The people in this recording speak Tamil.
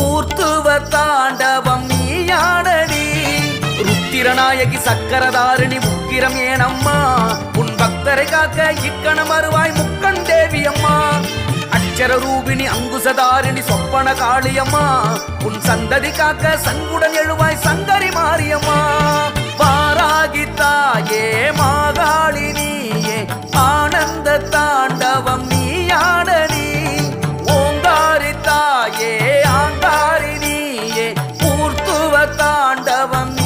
ஊர்த்துவ தாண்டவம் நீயானடி. ருத்திரநாயகி சக்கரதாரணி உக்கிரம் ஏனம்மா. உன் பக்தரை காக்க இக்கணம் அருவாய் முக்கண் தேவி அம்மா அக்ஷர ரூபிணி அங்குசதாரிணி சொப்பன காளியம்மா. உன் சந்ததி காக்க சங்குடன் எழுவாய் சங்கரி மாரியம்மா. வாராகி தாயே மாகாளினியே ஆனந்த தாண்டவம்